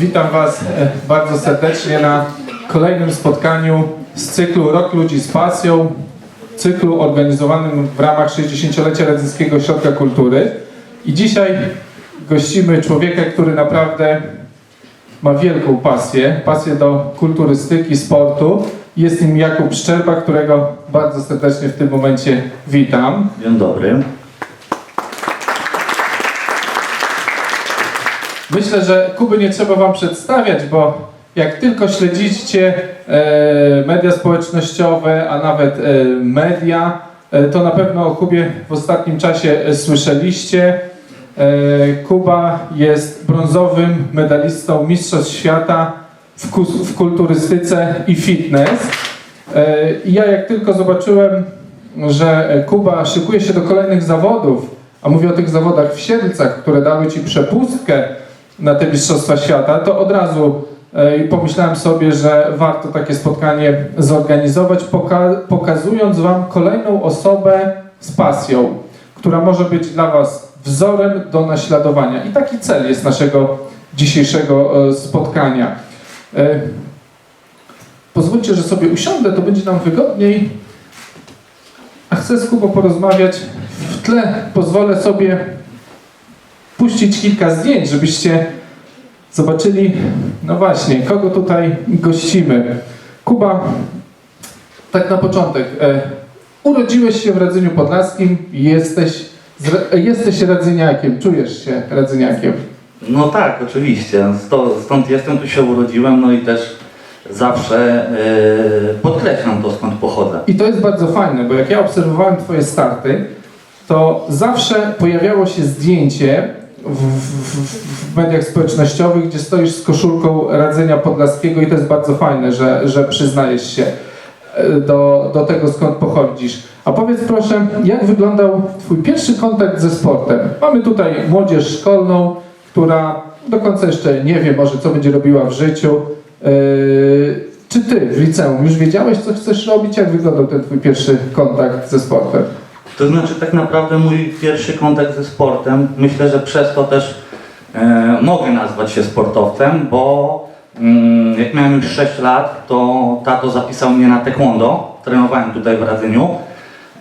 Witam Was e, bardzo serdecznie na kolejnym spotkaniu z cyklu Rok Ludzi z Pasją, cyklu organizowanym w ramach 60-lecia Radzyckiego Ośrodka Kultury. I dzisiaj gościmy człowieka, który naprawdę ma wielką pasję, pasję do kulturystyki, sportu. Jest nim Jakub Szczerba, którego bardzo serdecznie w tym momencie witam. Dzień dobry. Myślę, że Kuby nie trzeba Wam przedstawiać, bo jak tylko śledzicie e, media społecznościowe, a nawet e, media, e, to na pewno o Kubie w ostatnim czasie słyszeliście. Kuba jest brązowym medalistą Mistrzostw Świata w, ku, w kulturystyce i fitness. I ja jak tylko zobaczyłem, że Kuba szykuje się do kolejnych zawodów, a mówię o tych zawodach w Siedlcach, które dały Ci przepustkę na te Mistrzostwa Świata, to od razu e, pomyślałem sobie, że warto takie spotkanie zorganizować, poka pokazując Wam kolejną osobę z pasją, która może być dla Was wzorem do naśladowania. I taki cel jest naszego dzisiejszego e, spotkania. E, Pozwólcie, że sobie usiądę, to będzie nam wygodniej. A chcę z Kubą porozmawiać. W tle pozwolę sobie puścić kilka zdjęć, żebyście zobaczyli, no właśnie, kogo tutaj gościmy. Kuba, tak na początek, e, urodziłeś się w Radzeniu Podlaskim, jesteś, z, Ra- jesteś radzyniakiem, czujesz się radzyniakiem. No tak, oczywiście. Sto, stąd jestem, tu się urodziłem, no i też zawsze e, podkreślam to, skąd pochodzę. I to jest bardzo fajne, bo jak ja obserwowałem Twoje starty, to zawsze pojawiało się zdjęcie w, w, w mediach społecznościowych, gdzie stoisz z koszulką Radzenia Podlaskiego i to jest bardzo fajne, że, że przyznajesz się e, do, do tego, skąd pochodzisz. A powiedz proszę, jak wyglądał Twój pierwszy kontakt ze sportem? Mamy tutaj młodzież szkolną, która do końca jeszcze nie wie może, co będzie robiła w życiu. Yy, czy Ty w liceum już wiedziałeś, co chcesz robić? Jak wyglądał ten Twój pierwszy kontakt ze sportem? To znaczy tak naprawdę mój pierwszy kontakt ze sportem, myślę, że przez to też e, mogę nazwać się sportowcem, bo mm, jak miałem już 6 lat, to tato zapisał mnie na taekwondo, trenowałem tutaj w Radzyniu.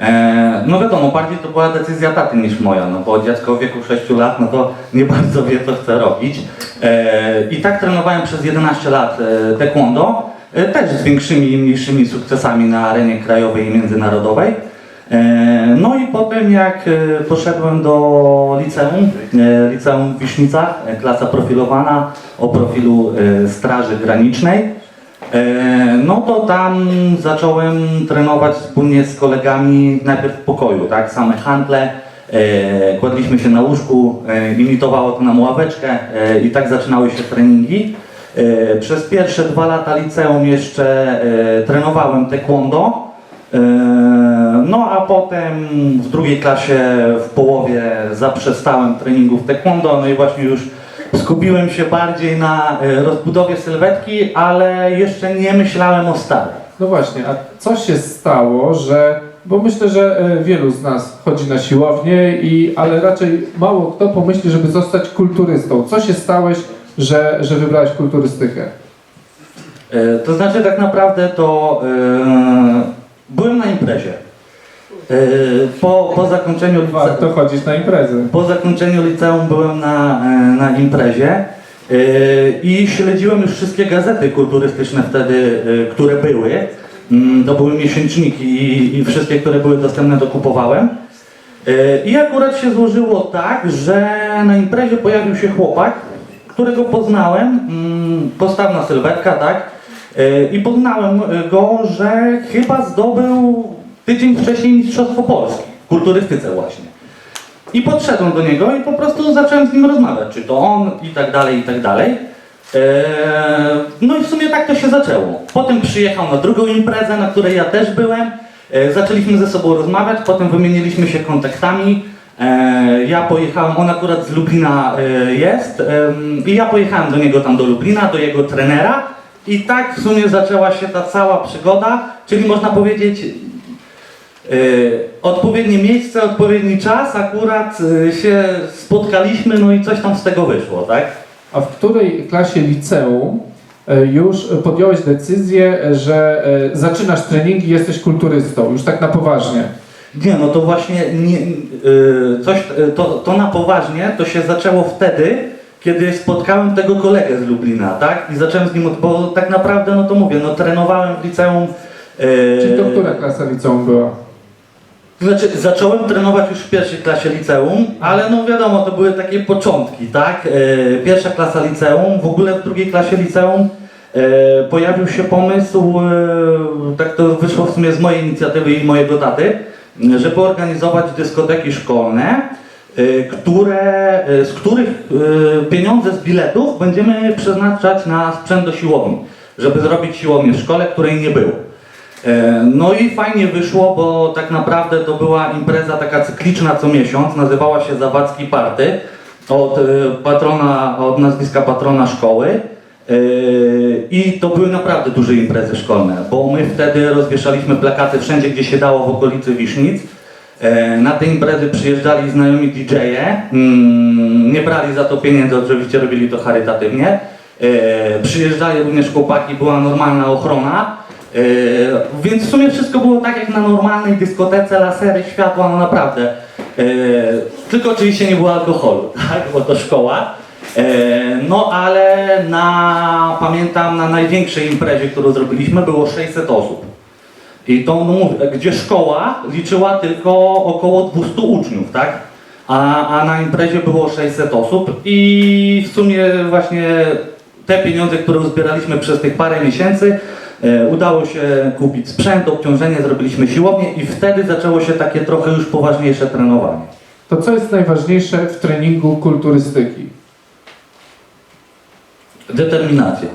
E, no wiadomo, bardziej to była decyzja taty niż moja, no bo dziecko w wieku 6 lat, no to nie bardzo wie co chce robić. E, I tak trenowałem przez 11 lat e, taekwondo, e, też z większymi i mniejszymi sukcesami na arenie krajowej i międzynarodowej. E, No i potem jak e, poszedłem do liceum, e, liceum w Wisznicach, e, klasa profilowana o profilu Straży Granicznej, no to tam zacząłem trenować wspólnie z kolegami najpierw w pokoju, tak, same handle, kładliśmy się na łóżku, imitowało to nam ławeczkę i tak zaczynały się treningi. Przez pierwsze dwa lata liceum jeszcze trenowałem taekwondo, No a potem w drugiej klasie w połowie zaprzestałem treningów taekwondo, no i właśnie już skupiłem się bardziej na e, rozbudowie sylwetki, ale jeszcze nie myślałem o stale. No właśnie, a co się stało, że... Bo myślę, że e, wielu z nas chodzi na siłownię, i, ale raczej mało kto pomyśli, żeby zostać kulturystą. Co się stałeś, że, że wybrałeś kulturystykę? E, To znaczy tak naprawdę to e, byłem na imprezie. E, Po, po zakończeniu liceum. Warto chodzić na imprezy. Po zakończeniu liceum byłem na, e, na imprezie e, i śledziłem już wszystkie gazety kulturystyczne wtedy, e, które były. Mm, To były miesięczniki i, i wszystkie, które były dostępne, to kupowałem. E, I akurat się złożyło tak, że na imprezie pojawił się chłopak, którego poznałem, mm, postawna sylwetka, tak? E, I poznałem go, że chyba zdobył tydzień wcześniej Mistrzostwo Polski w kulturystyce właśnie. I podszedłem do niego i po prostu zacząłem z nim rozmawiać, czy to on i tak dalej, i tak dalej. Eee, no i w sumie tak to się zaczęło. Potem przyjechał na drugą imprezę, na której ja też byłem. E, zaczęliśmy ze sobą rozmawiać, potem wymieniliśmy się kontaktami. E, ja pojechałem, on akurat z Lublina e, jest i ja pojechałem do niego tam do Lublina, do jego trenera i tak w sumie zaczęła się ta cała przygoda, czyli można powiedzieć Y, odpowiednie miejsce, odpowiedni czas, akurat y, się spotkaliśmy, no i coś tam z tego wyszło, tak? A w której klasie liceum e, już podjąłeś decyzję, że e, zaczynasz treningi i jesteś kulturystą, już tak na poważnie? Nie, no to właśnie nie, y, coś, to, to na poważnie to się zaczęło wtedy, kiedy spotkałem tego kolegę z Lublina, tak? I zacząłem z nim, od- bo tak naprawdę, no to mówię, no trenowałem w liceum. y, Czyli to która klasa liceum była? To znaczy, zacząłem trenować już w pierwszej klasie liceum, ale no wiadomo, to były takie początki, tak? E, Pierwsza klasa liceum, w ogóle w drugiej klasie liceum e, pojawił się pomysł, e, tak to wyszło w sumie z mojej inicjatywy i mojego taty, żeby organizować dyskoteki szkolne, e, które, e, z których e, pieniądze z biletów będziemy przeznaczać na sprzęt do siłowni, żeby zrobić siłownię w szkole, której nie było. E, No i fajnie wyszło, bo tak naprawdę to była impreza taka cykliczna co miesiąc, nazywała się Zawadzki Party od patrona, od nazwiska patrona szkoły. E, I to były naprawdę duże imprezy szkolne, bo my wtedy rozwieszaliśmy plakaty wszędzie, gdzie się dało w okolicy Wisznic. E, Na te imprezy przyjeżdżali znajomi DJ-e, mm, nie brali za to pieniędzy, oczywiście robili to charytatywnie. E, Przyjeżdżali również chłopaki, była normalna ochrona. E, Więc w sumie wszystko było tak jak na normalnej dyskotece, lasery, światła, no naprawdę. Tylko oczywiście nie było alkoholu, tak, bo to szkoła. No ale na, pamiętam, na największej imprezie, którą zrobiliśmy, było 600 osób. I to, mówię, gdzie szkoła liczyła tylko około 200 uczniów, tak? A, a na imprezie było 600 osób i w sumie właśnie te pieniądze, które uzbieraliśmy przez tych parę miesięcy, e, udało się kupić sprzęt, obciążenie, zrobiliśmy siłownię i wtedy zaczęło się takie trochę już poważniejsze trenowanie. To co jest najważniejsze w treningu kulturystyki? Determinacja.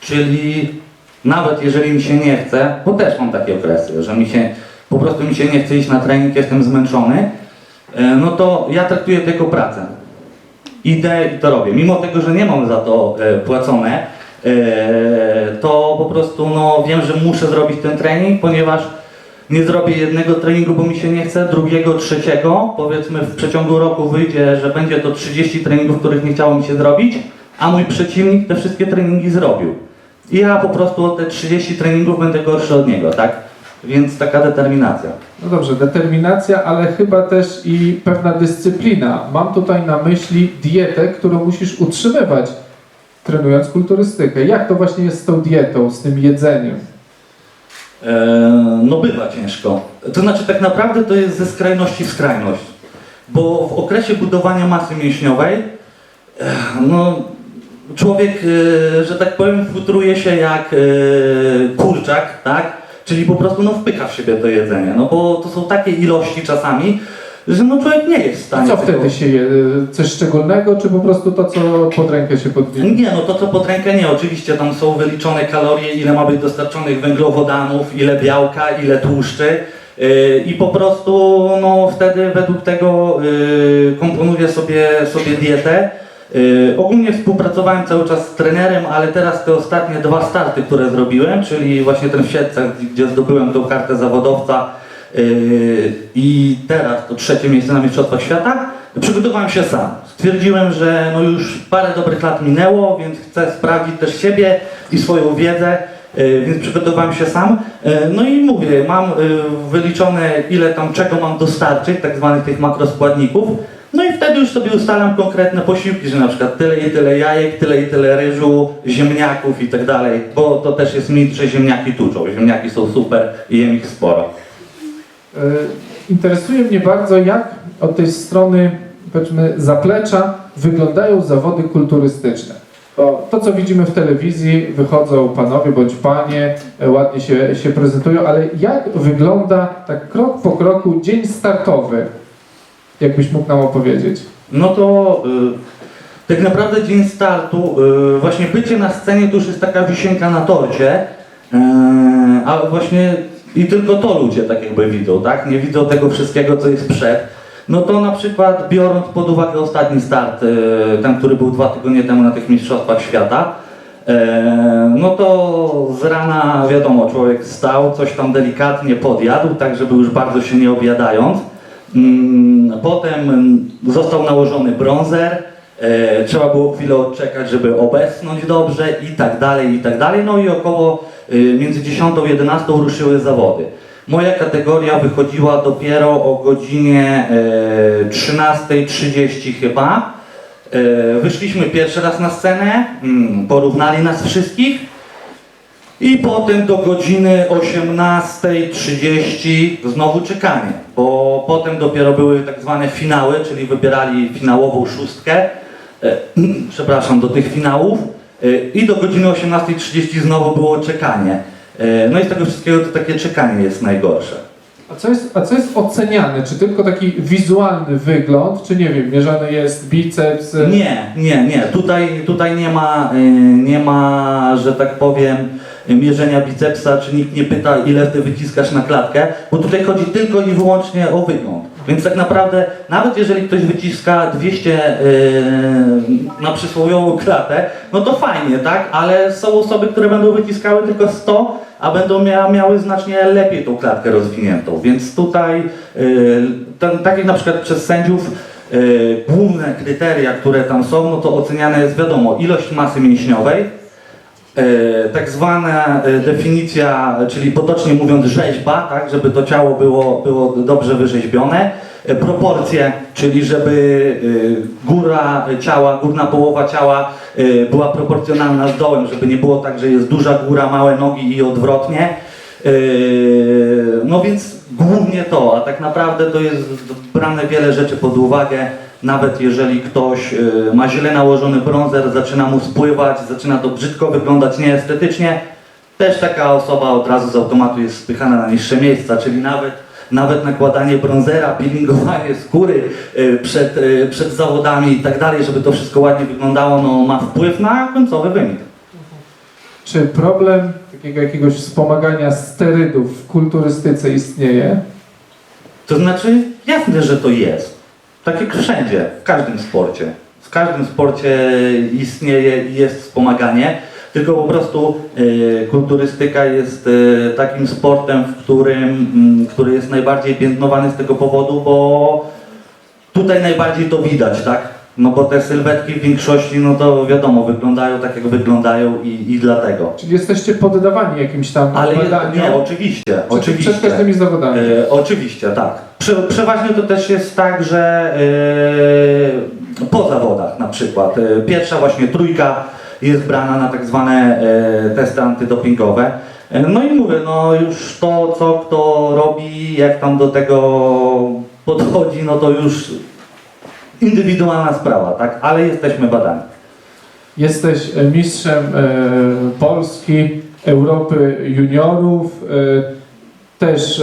Czyli nawet jeżeli mi się nie chce, bo też mam takie okresy, że mi się po prostu mi się nie chce iść na trening, jestem zmęczony, e, no to ja traktuję to jako pracę. Idę i to robię. Mimo tego, że nie mam za to e, płacone, e, to po prostu no, wiem, że muszę zrobić ten trening, ponieważ nie zrobię jednego treningu, bo mi się nie chce, drugiego, trzeciego. Powiedzmy w przeciągu roku wyjdzie, że będzie to 30 treningów, których nie chciało mi się zrobić, a mój przeciwnik te wszystkie treningi zrobił. I ja po prostu te 30 treningów będę gorszy od niego, tak? Więc taka determinacja. No dobrze, determinacja, ale chyba też i pewna dyscyplina. Mam tutaj na myśli dietę, którą musisz utrzymywać, trenując kulturystykę. Jak to właśnie jest z tą dietą, z tym jedzeniem? Eee, no bywa ciężko. To znaczy tak naprawdę to jest ze skrajności w skrajność. Bo w okresie budowania masy mięśniowej eh, no, człowiek, e, że tak powiem, futruje się jak e, kurczak, tak? Czyli po prostu no, wpycha w siebie to jedzenie. No bo to są takie ilości czasami, że no, człowiek nie jest w stanie co tego- wtedy się je? Coś szczególnego, czy po prostu to, co pod rękę się podbije? Nie, no to co pod rękę nie. Oczywiście tam są wyliczone kalorie, ile ma być dostarczonych węglowodanów, ile białka, ile tłuszczy. Yy, I po prostu no, wtedy według tego yy, komponuję sobie, sobie dietę. Yy, ogólnie współpracowałem cały czas z trenerem, ale teraz te ostatnie dwa starty, które zrobiłem, czyli właśnie ten w Siedlcach, gdzie zdobyłem tą kartę zawodowca yy, i teraz to trzecie miejsce na Mistrzostwach Świata, przygotowałem się sam. Stwierdziłem, że no już parę dobrych lat minęło, więc chcę sprawdzić też siebie i swoją wiedzę, yy, więc przygotowałem się sam. No i mówię, mam wyliczone ile tam czego mam dostarczyć, tak zwanych tych makroskładników. No i wtedy już sobie ustalam konkretne posiłki, że na przykład tyle i tyle jajek, tyle i tyle ryżu, ziemniaków i tak dalej, bo to też jest mit, że ziemniaki tuczą. Ziemniaki są super i jem ich sporo. E, Interesuje mnie bardzo, jak od tej strony, powiedzmy, zaplecza wyglądają zawody kulturystyczne. Bo to, co widzimy w telewizji, wychodzą panowie bądź panie, e, ładnie się, się prezentują, ale jak wygląda tak krok po kroku dzień startowy? Jakbyś mógł nam opowiedzieć? No to y, tak naprawdę dzień startu, y, właśnie bycie na scenie to już jest taka wisienka na torcie, y, a właśnie i tylko to ludzie tak jakby widzą, tak? Nie widzą tego wszystkiego, co jest przed. No to na przykład biorąc pod uwagę ostatni start, ten, który był dwa tygodnie temu na tych Mistrzostwach Świata, no to z rana wiadomo, człowiek stał, coś tam delikatnie podjadł, tak żeby już bardzo się nie obiadając. Mm, Potem mm, został nałożony bronzer, e, trzeba było chwilę odczekać, żeby obecnąć dobrze i tak dalej, i tak dalej. No i około e, między 10 a 11 ruszyły zawody. Moja kategoria wychodziła dopiero o godzinie e, 13.30 chyba. E, Wyszliśmy pierwszy raz na scenę, mm, porównali nas wszystkich i potem do godziny 18.30 znowu czekanie, bo potem dopiero były tak zwane finały, czyli wybierali finałową szóstkę, e, przepraszam, do tych finałów e, i do godziny 18.30 znowu było czekanie. E, No i z tego wszystkiego to takie czekanie jest najgorsze. A co, jest, a co jest oceniane? Czy tylko taki wizualny wygląd, czy nie wiem, mierzony jest biceps? e, Nie, nie, nie. Tutaj, tutaj nie, ma, y, nie ma, że tak powiem, mierzenia bicepsa, czy nikt nie pyta, ile ty wyciskasz na klatkę, bo tutaj chodzi tylko i wyłącznie o wygląd. Więc tak naprawdę, nawet jeżeli ktoś wyciska 200 y, na przysłowiową klatę, no to fajnie, tak? Ale są osoby, które będą wyciskały tylko 100, a będą mia miały znacznie lepiej tą klatkę rozwiniętą. Więc tutaj, y, ten, tak jak na przykład przez sędziów, y, główne kryteria, które tam są, no to oceniane jest wiadomo ilość masy mięśniowej, tak zwana y, definicja, czyli potocznie mówiąc rzeźba, tak, żeby to ciało było, było dobrze wyrzeźbione, y, proporcje, czyli żeby góra ciała, górna połowa ciała była proporcjonalna z dołem, żeby nie było tak, że jest duża góra, małe nogi i odwrotnie. No więc głównie to, a tak naprawdę to jest brane wiele rzeczy pod uwagę. Nawet jeżeli ktoś yy, ma źle nałożony bronzer, zaczyna mu spływać, zaczyna to brzydko wyglądać nieestetycznie, też taka osoba od razu z automatu jest spychana na niższe miejsca, czyli nawet, nawet nakładanie bronzera, peelingowanie skóry yy, przed, yy, przed zawodami i tak dalej, żeby to wszystko ładnie wyglądało, no ma wpływ na końcowy wynik. Czy problem takiego jakiegoś wspomagania sterydów w kulturystyce istnieje? To znaczy, jasne, że to jest. Tak jak wszędzie, w każdym sporcie. W każdym sporcie istnieje i jest wspomaganie, tylko po prostu y, kulturystyka jest y, takim sportem, w którym, mm, który jest najbardziej piętnowany z tego powodu, bo tutaj najbardziej to widać, tak? No bo te sylwetki w większości, no to wiadomo, wyglądają tak jak wyglądają i, i dlatego. Czyli jesteście poddawani jakimś tam Ale badaniom? nie, oczywiście, Czy oczywiście. Przed każdymi zawodami. E, oczywiście, tak. Prze, przeważnie to też jest tak, że e, po zawodach na przykład, e, pierwsza właśnie trójka jest brana na tak zwane e, testy antydopingowe. E, no i mówię, no już to, co kto robi, jak tam do tego podchodzi, no to już indywidualna sprawa, tak? Ale jesteśmy badani. Jesteś e, mistrzem e, Polski, Europy juniorów. E, też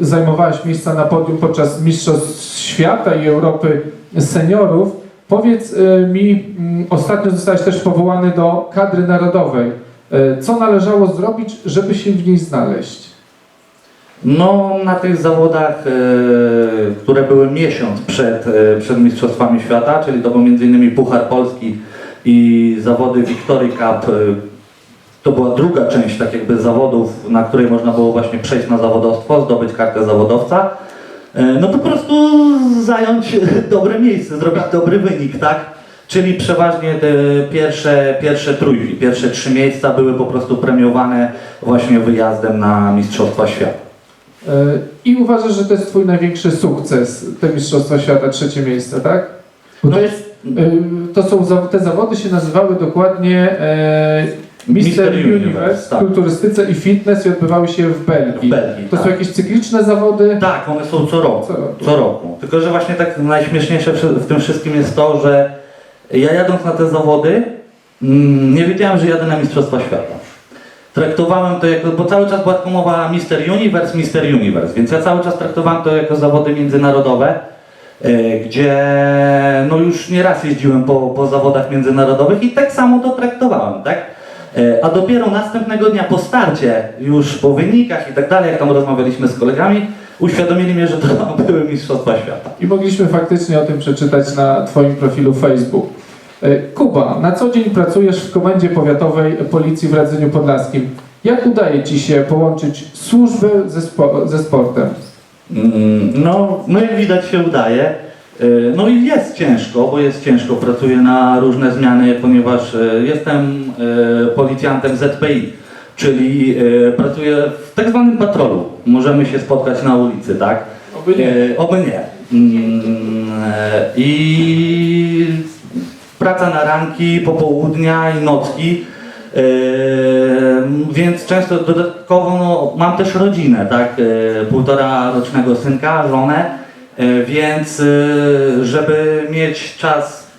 zajmowałeś miejsca na podium podczas Mistrzostw Świata i Europy Seniorów. Powiedz mi, mm, ostatnio zostałeś też powołany do kadry narodowej. Co należało zrobić, żeby się w niej znaleźć? No, na tych zawodach, e, które były miesiąc przed, e, przed Mistrzostwami Świata, czyli to był m.in. Puchar Polski i zawody Victory Cup, e, to była druga część tak jakby zawodów, na której można było właśnie przejść na zawodowstwo, zdobyć kartę zawodowca. No to po prostu zająć dobre miejsce, zrobić dobry wynik, tak? Czyli przeważnie te pierwsze, pierwsze trójki, pierwsze trzy miejsca były po prostu premiowane właśnie wyjazdem na Mistrzostwa Świata. E, I uważasz, że to jest Twój największy sukces, te Mistrzostwa Świata, trzecie miejsce, tak? Bo No to, jest, e, to są, te zawody się nazywały dokładnie e, Mister Mister Universe, Universe, w tak. kulturystyce i fitness i odbywały się w Belgii. W Belgii, to tak. są jakieś cykliczne zawody? Tak, one są co roku. Co roku. Co roku. Tylko, że właśnie tak najśmieszniejsze w w tym wszystkim jest to, że ja jadąc na te zawody, mm, nie wiedziałem, że jadę na Mistrzostwa Świata. Traktowałem to jako, bo cały czas była mowa Mister Universe, Mister Universe, więc ja cały czas traktowałem to jako zawody międzynarodowe, e, gdzie no już nieraz jeździłem po, po zawodach międzynarodowych i tak samo to traktowałem, tak? E, A dopiero następnego dnia po starcie, już po wynikach i tak dalej, jak tam rozmawialiśmy z kolegami, uświadomili mnie, że to były Mistrzostwa Świata. I mogliśmy faktycznie o tym przeczytać na Twoim profilu Facebook. E, Kuba, na co dzień pracujesz w Komendzie Powiatowej Policji w Radzeniu Podlaskim. Jak udaje Ci się połączyć służbę ze, spo, ze sportem? Mm, No, no jak widać się udaje. Y, No i jest ciężko, bo jest ciężko. Pracuję na różne zmiany, ponieważ y, jestem policjantem ZPI, czyli pracuję w tak zwanym patrolu. Możemy się spotkać na ulicy, tak? Oby nie. E, Oby nie. Mm, e, I praca na ranki, popołudnia i nocki. E, Więc często dodatkowo no, mam też rodzinę, tak? E, Półtora rocznego synka, żonę. E, Więc e, żeby mieć czas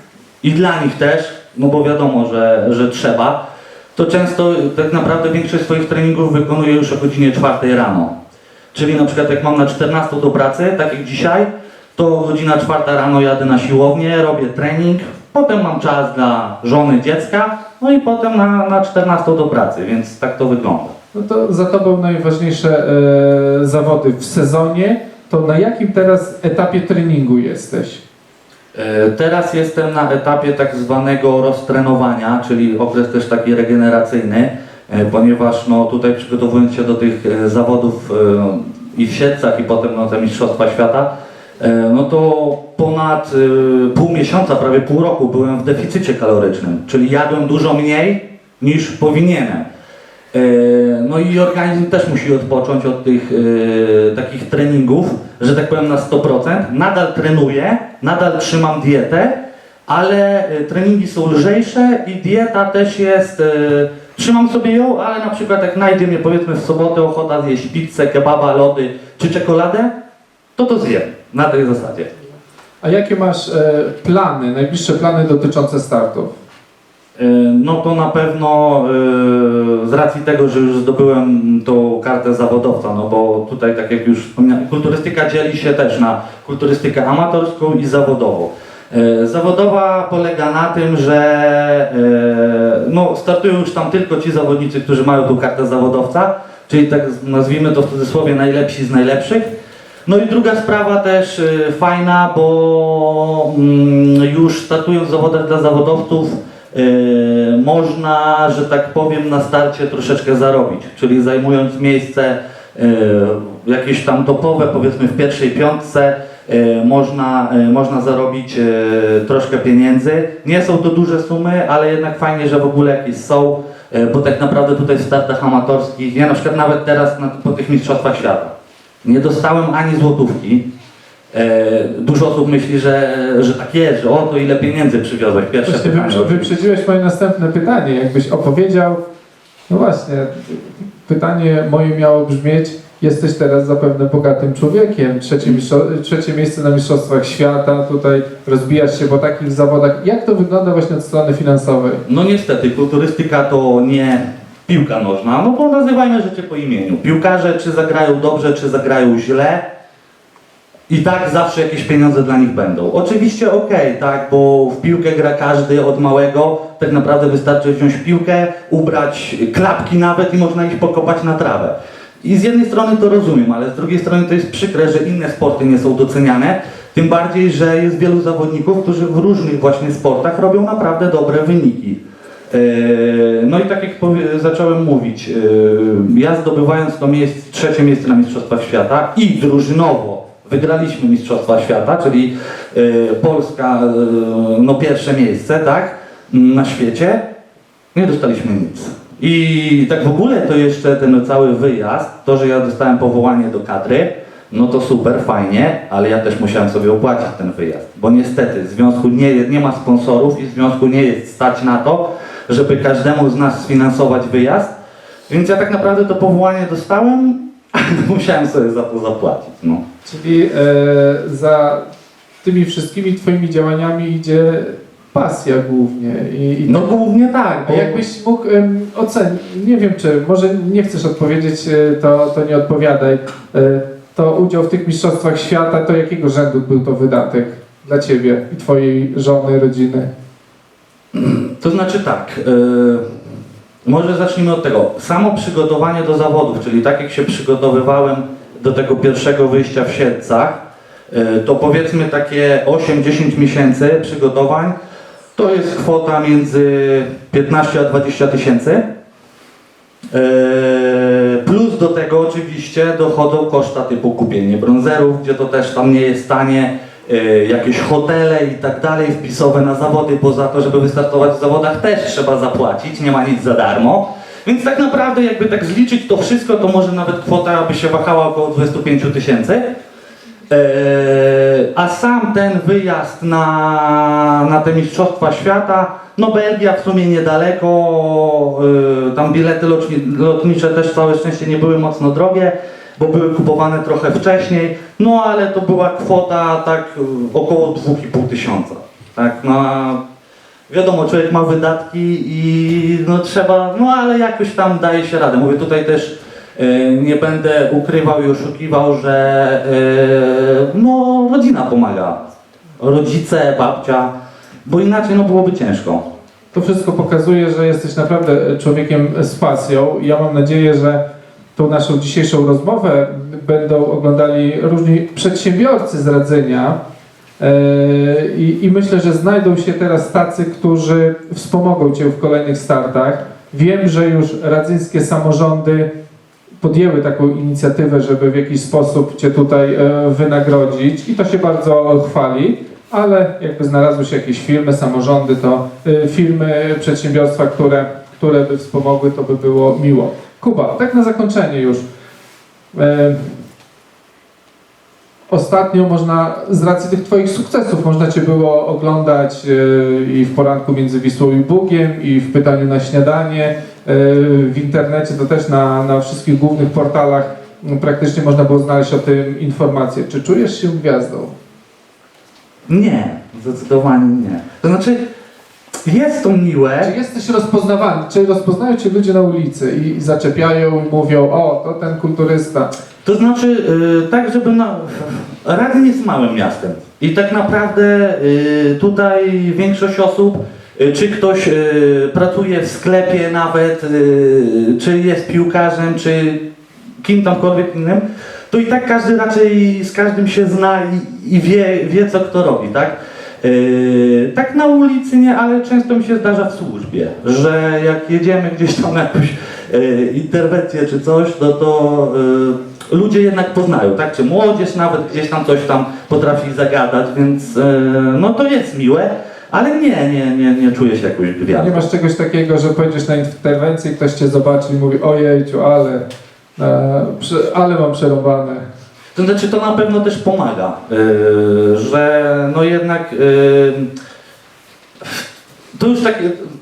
i dla nich też, no bo wiadomo, że, że trzeba, to często tak naprawdę większość swoich treningów wykonuję już o godzinie 4 rano. Czyli na przykład jak mam na 14 do pracy, tak jak dzisiaj, to godzina 4 rano jadę na siłownię, robię trening, potem mam czas dla żony, dziecka, no i potem na, na 14 do pracy, więc tak to wygląda. No to za Tobą najważniejsze e, zawody w sezonie. To na jakim teraz etapie treningu jesteś? E, Teraz jestem na etapie tak zwanego roztrenowania, czyli okres też taki regeneracyjny, e, ponieważ no, tutaj przygotowując się do tych e, zawodów e, i w Siedlcach i potem no, te Mistrzostwa Świata, no to ponad e, pół miesiąca, prawie pół roku byłem w deficycie kalorycznym, czyli jadłem dużo mniej niż powinienem. E, No i organizm też musi odpocząć od tych e, takich treningów, że tak powiem na 100%. Nadal trenuję, nadal trzymam dietę, ale e, treningi są lżejsze i dieta też jest, e, trzymam sobie ją, ale na przykład jak najdzie mnie powiedzmy w sobotę ochota zjeść pizzę, kebaba, lody czy czekoladę, to to zjem na tej zasadzie. A jakie masz e, plany, najbliższe plany dotyczące startów? E, No to na pewno e, z racji tego, że już zdobyłem tą kartę zawodowca, no bo tutaj tak jak już wspomniałem, kulturystyka dzieli się też na kulturystykę amatorską i zawodową. E, Zawodowa polega na tym, że no, startują już tam tylko ci zawodnicy, którzy mają tą kartę zawodowca, czyli tak nazwijmy to w cudzysłowie najlepsi z najlepszych. No i druga sprawa też y, fajna, bo mm, już startując w dla zawodowców y, można, że tak powiem, na starcie troszeczkę zarobić, czyli zajmując miejsce y, jakieś tam topowe, powiedzmy w pierwszej piątce, można, można zarobić troszkę pieniędzy. Nie są to duże sumy, ale jednak fajnie, że w ogóle jakieś są, bo tak naprawdę tutaj w startach amatorskich, ja na przykład nawet teraz po tych mistrzostwach świata, nie dostałem ani złotówki. E, dużo osób myśli, że, że tak jest, że o to ile pieniędzy przywiozłeś. Pierwsze Właśnie pytanie. wyprze- wyprzedziłeś moje następne pytanie. Jakbyś opowiedział, no właśnie, pytanie moje miało brzmieć, jesteś teraz zapewne bogatym człowiekiem, trzecie, trzecie miejsce na Mistrzostwach Świata, tutaj rozbijasz się po takich zawodach. Jak to wygląda właśnie od strony finansowej? No niestety, kulturystyka to nie piłka nożna, no bo nazywajmy rzeczy po imieniu. Piłkarze czy zagrają dobrze, czy zagrają źle, i tak zawsze jakieś pieniądze dla nich będą. Oczywiście okej, tak, bo w piłkę gra każdy od małego, tak naprawdę wystarczy wziąć piłkę, ubrać klapki nawet i można iść pokopać na trawę. I z jednej strony to rozumiem, ale z drugiej strony to jest przykre, że inne sporty nie są doceniane, tym bardziej, że jest wielu zawodników, którzy w różnych właśnie sportach robią naprawdę dobre wyniki. Eee, No i tak jak zacząłem mówić, eee, ja zdobywając to miejsce, trzecie miejsce na Mistrzostwach Świata i drużynowo wygraliśmy Mistrzostwa Świata, czyli eee, Polska no pierwsze miejsce, tak, na świecie, nie dostaliśmy nic. I tak w ogóle to jeszcze ten cały wyjazd, to, że ja dostałem powołanie do kadry, no to super, fajnie, ale ja też musiałem sobie opłacić ten wyjazd, bo niestety związku nie, nie ma sponsorów i związku nie jest stać na to, żeby każdemu z nas sfinansować wyjazd, więc ja tak naprawdę to powołanie dostałem, ale musiałem sobie za to zapłacić. No. Czyli e, za tymi wszystkimi Twoimi działaniami idzie pasja głównie. I, i no głównie tak, bo jakbyś mógł ocenić, nie wiem czy, może nie chcesz odpowiedzieć, e, to, to nie odpowiadaj. E, to udział w tych mistrzostwach świata, to jakiego rzędu był to wydatek dla Ciebie i Twojej żony, rodziny? To znaczy tak, yy, może zacznijmy od tego. Samo przygotowanie do zawodów, czyli tak jak się przygotowywałem do tego pierwszego wyjścia w Siedlcach, yy, to powiedzmy takie 8-10 miesięcy przygotowań, to jest kwota między 15 a 20 tysięcy. Yy, Plus do tego oczywiście dochodzą koszta typu kupienie bronzerów, gdzie to też tam nie jest tanie. E, jakieś hotele i tak dalej wpisowe na zawody, bo za to, żeby wystartować w zawodach też trzeba zapłacić, nie ma nic za darmo. Więc tak naprawdę jakby tak zliczyć to wszystko, to może nawet kwota by się wahała około 25 000 tysięcy. Eee, a sam ten wyjazd na, na te Mistrzostwa Świata, no Belgia w sumie niedaleko, eee, tam bilety lotni- lotnicze też całe szczęście nie były mocno drogie, bo były kupowane trochę wcześniej, no ale to była kwota tak e, około 2,5 tysiąca. Tak, no a wiadomo, człowiek ma wydatki i no trzeba, no ale jakoś tam daje się radę. Mówię tutaj też e, nie będę ukrywał i oszukiwał, że e, no rodzina pomaga. Rodzice, babcia, bo inaczej no byłoby ciężko. To wszystko pokazuje, że jesteś naprawdę człowiekiem z pasją. Ja mam nadzieję, że tą naszą dzisiejszą rozmowę będą oglądali różni przedsiębiorcy z Radzenia. Yy, I, I myślę, że znajdą się teraz tacy, którzy wspomogą Cię w kolejnych startach. Wiem, że już radzyńskie samorządy podjęły taką inicjatywę, żeby w jakiś sposób Cię tutaj e, wynagrodzić i to się bardzo chwali, ale jakby znalazły się jakieś firmy, samorządy, to e, firmy, przedsiębiorstwa, które, które by wspomogły, to by było miło. Kuba, tak na zakończenie już. E, Ostatnio można, z racji tych Twoich sukcesów, można Cię było oglądać e, i w poranku między Wisłą i Bugiem, i w pytaniu na śniadanie, e, w internecie, to też na, na wszystkich głównych portalach praktycznie można było znaleźć o tym informacje. Czy czujesz się gwiazdą? Nie, zdecydowanie nie. To znaczy, jest to miłe, Czy jesteś rozpoznawany? Czy rozpoznają Cię ludzie na ulicy i, i zaczepiają i mówią, o, to ten kulturysta. To znaczy, y, tak żeby na... Radyn jest małym miastem i tak naprawdę y, tutaj większość osób, y, czy ktoś y, pracuje w sklepie nawet, y, czy jest piłkarzem, czy kim tamkolwiek innym, to i tak każdy raczej z każdym się zna i, i wie, wie, co kto robi, tak? Yy, tak na ulicy nie, ale często mi się zdarza w służbie, że jak jedziemy gdzieś tam na jakąś yy, interwencję czy coś, no to yy, ludzie jednak poznają, tak? Czy młodzież nawet gdzieś tam coś tam potrafi zagadać, więc yy, no to jest miłe, ale nie, nie, nie, nie czuję się jakoś A nie gwiazdą. masz czegoś takiego, że pojedziesz na interwencję i ktoś Cię zobaczy i mówi, ojejciu, ale, e, ale mam przerąbane. To znaczy to na pewno też pomaga, yy, że no jednak yy, to już tak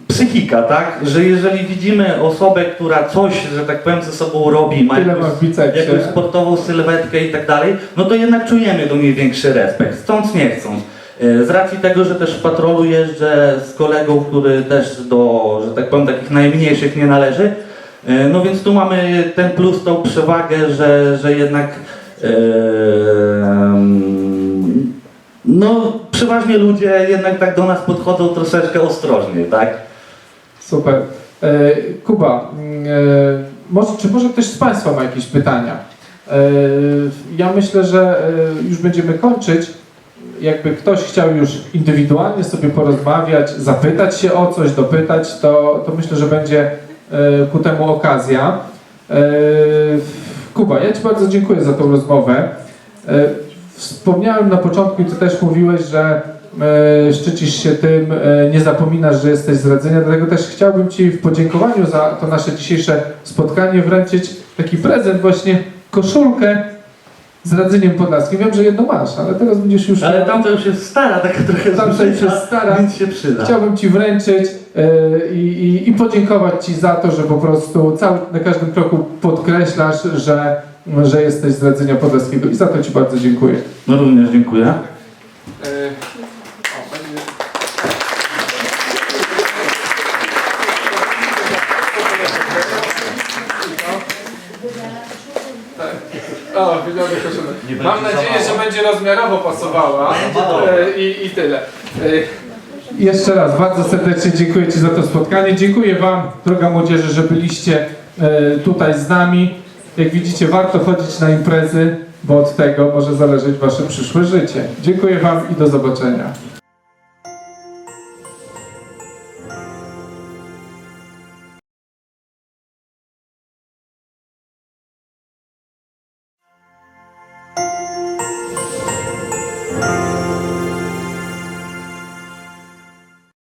psychika, tak? Że jeżeli widzimy osobę, która coś, że tak powiem, ze sobą robi, ma Tyle jakąś, jakąś sportową sylwetkę i tak dalej, no to jednak czujemy do niej większy respekt, stąd nie chcąc. Yy, Z racji tego, że też w patrolu jeżdżę z kolegą, który też do, że tak powiem, takich najmniejszych nie należy, yy, no więc tu mamy ten plus, tą przewagę, że, że jednak no, przeważnie ludzie jednak tak do nas podchodzą troszeczkę ostrożnie, tak? Super. E, Kuba, mm, e, może, czy może ktoś z Państwa ma jakieś pytania? Ja myślę, że już będziemy kończyć. Jakby ktoś chciał już indywidualnie sobie porozmawiać, zapytać się o coś, dopytać, to, to myślę, że będzie ku temu okazja. Kuba, ja Ci bardzo dziękuję za tą rozmowę. E, Wspomniałem na początku i Ty też mówiłeś, że e, szczycisz się tym, e, nie zapominasz, że jesteś z Radzenia, dlatego też chciałbym Ci w podziękowaniu za to nasze dzisiejsze spotkanie wręczyć taki prezent, właśnie koszulkę z Radzeniem Podlaskim. Wiem, że jedną masz, ale teraz będziesz już... Ale tamta już jest stara, taka trochę Tamta już zużyta, jest stara. więc się przyda. Chciałbym Ci wręczyć e, i, i, podziękować Ci za to, że po prostu cały, na każdym kroku podkreślasz, że, że jesteś z Radzenia Podlaskiego i za to Ci bardzo dziękuję. No również dziękuję. O, widziałem koszulę. Mam nadzieję, że będzie rozmiarowo pasowała. Będzie dobra. E, I, I tyle. E, Jeszcze raz bardzo serdecznie dziękuję Ci za to spotkanie. Dziękuję Wam, droga młodzieży, że byliście e, tutaj z nami. Jak widzicie, warto chodzić na imprezy, bo od tego może zależeć Wasze przyszłe życie. Dziękuję Wam i do zobaczenia.